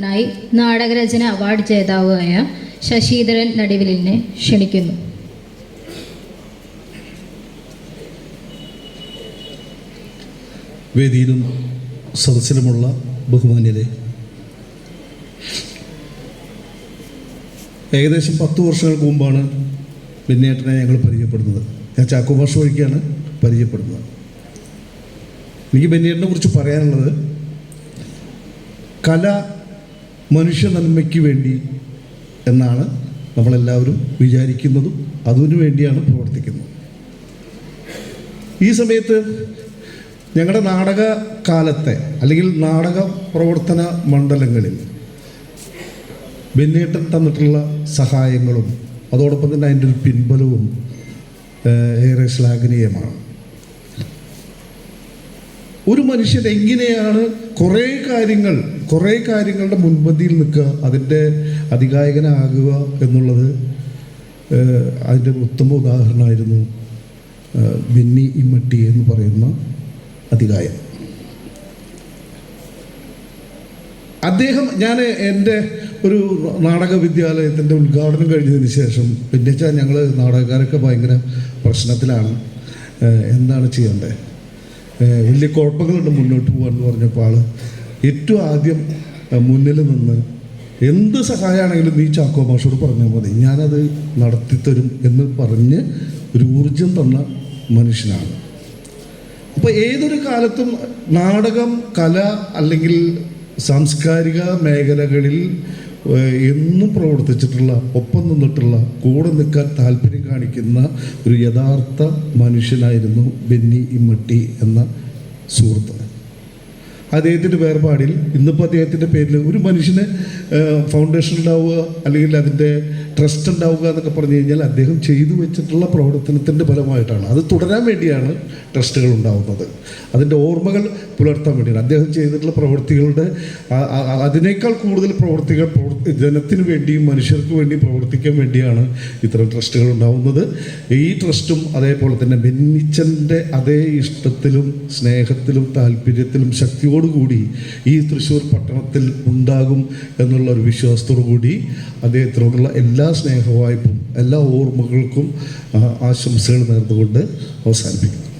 ായി നാടകരചന award ജേതാവായ ശശീധരൻ നടിവിലിനെ ക്ഷണിക്കുന്നു. വേദിയിലും സദസ്സിലുമുള്ള ബഹുമാന്യരെ ഏകദേശം പത്ത് വർഷങ്ങൾക്ക് മുമ്പാണ് ബിന്നേട്ടനെ ഞങ്ങൾ പരിചയപ്പെടുന്നത്. ഞാൻ ചാക്കോ ഭാഷ വഴിക്കാണ് പരിചയപ്പെടുന്നത്. എനിക്ക് ബിന്നേട്ടനെ കുറിച്ച് പറയാനുള്ളത് കല മനുഷ്യ നന്മയ്ക്ക് വേണ്ടി എന്നാണ് നമ്മളെല്ലാവരും വിചാരിക്കുന്നതും അതിനു വേണ്ടിയാണ് പ്രവർത്തിക്കുന്നത്. ഈ സമയത്ത് ഞങ്ങളുടെ നാടക കാലത്തെ അല്ലെങ്കിൽ നാടക പ്രവർത്തന മണ്ഡലങ്ങളിൽ ബെന്നേട്ടൻ തന്നിട്ടുള്ള സഹായങ്ങളും അതോടൊപ്പം തന്നെ അതിന്റെ ഒരു പിൻബലവും ഏറെ ശ്ലാഘനീയമാണ്. ഒരു മനുഷ്യൻ എങ്ങനെയാണ് കുറേ കാര്യങ്ങൾ കുറേ കാര്യങ്ങളുടെ മുൻപന്തിയിൽ നിൽക്കുക അതിന്റെ അധികായകനാകുക എന്നുള്ളത് അതിന്റെ ഉത്തമ ഉദാഹരണമായിരുന്നു ബെന്നി ഇമ്മട്ടി എന്ന് പറയുന്ന അധികായ അദ്ദേഹം ഞാൻ എന്റെ ഒരു നാടക വിദ്യാലയത്തിന്റെ ഉദ്ഘാടനം കഴിഞ്ഞതിന് ശേഷം പിന്നെ വെച്ചാൽ ഞങ്ങൾ നാടകക്കാരൊക്കെ ഭയങ്കര പ്രശ്നത്തിലാണ് എന്താണ് ചെയ്യേണ്ടത്? വലിയ കുഴപ്പങ്ങളുണ്ട് മുന്നോട്ട് പോകാമെന്ന് പറഞ്ഞപ്പോൾ ആൾ ഏറ്റവും ആദ്യം മുന്നിൽ നിന്ന് എന്ത് സഹായമാണെങ്കിലും നീ ചാക്കോ മാഷോട് പറഞ്ഞാൽ മതി. ഞാനത് നടത്തിത്തരും എന്ന് പറഞ്ഞ് ഒരു ഊർജം തന്ന മനുഷ്യനാണ്. അപ്പോൾ ഏതൊരു കാലത്തും നാടകം കല അല്ലെങ്കിൽ സാംസ്കാരിക മേഖലകളിൽ എന്നും പ്രവർത്തിച്ചിട്ടുള്ള ഒപ്പം നിന്നിട്ടുള്ള കൂടെ നിൽക്കാൻ താല്പര്യം കാണിക്കുന്ന ഒരു യഥാർത്ഥ മനുഷ്യനായിരുന്നു ബെന്നി ഇമ്മട്ടി എന്ന സുഹൃത്ത്. അദ്ദേഹത്തിന്റെ വേർപാടിൽ ഇന്നിപ്പോൾ അദ്ദേഹത്തിന്റെ പേരിൽ ഒരു മനുഷ്യന് ഫൗണ്ടേഷൻ ഉണ്ടാവുക അല്ലെങ്കിൽ അതിന്റെ ട്രസ്റ്റ് ഉണ്ടാവുക എന്നൊക്കെ പറഞ്ഞു കഴിഞ്ഞാൽ അദ്ദേഹം ചെയ്തു വെച്ചിട്ടുള്ള പ്രവർത്തനത്തിന്റെ ഫലമായിട്ടാണ്. അത് തുടരാൻ വേണ്ടിയാണ് ട്രസ്റ്റുകൾ ഉണ്ടാവുന്നത്. അതിന്റെ ഓർമ്മകൾ പുലർത്താൻ വേണ്ടിയാണ്. അദ്ദേഹം ചെയ്തിട്ടുള്ള പ്രവൃത്തികളുടെ അതിനേക്കാൾ കൂടുതൽ പ്രവർത്തികൾ പ്രവർ- ജനത്തിന് വേണ്ടിയും മനുഷ്യർക്ക് വേണ്ടി പ്രവർത്തിക്കാൻ വേണ്ടിയാണ് ഇത്തരം ട്രസ്റ്റുകൾ ഉണ്ടാവുന്നത്. ഈ ട്രസ്റ്റും അതേപോലെ തന്നെ ബെന്നിച്ചന്റെ അതേ ഇഷ്ടത്തിലും സ്നേഹത്തിലും താല്പര്യത്തിലും ശക്തിയോടുകൂടി ഈ തൃശ്ശൂർ പട്ടണത്തിൽ ഉണ്ടാകും എന്നുള്ള ഒരു വിശ്വാസത്തോടു കൂടി അദ്ദേഹത്തിനോടുള്ള എല്ലാ സ്നേഹവായ്പും എല്ലാ ഓർമ്മകൾക്കും ആശംസകൾ നേർന്നുകൊണ്ട് അവസാനിപ്പിക്കുന്നു.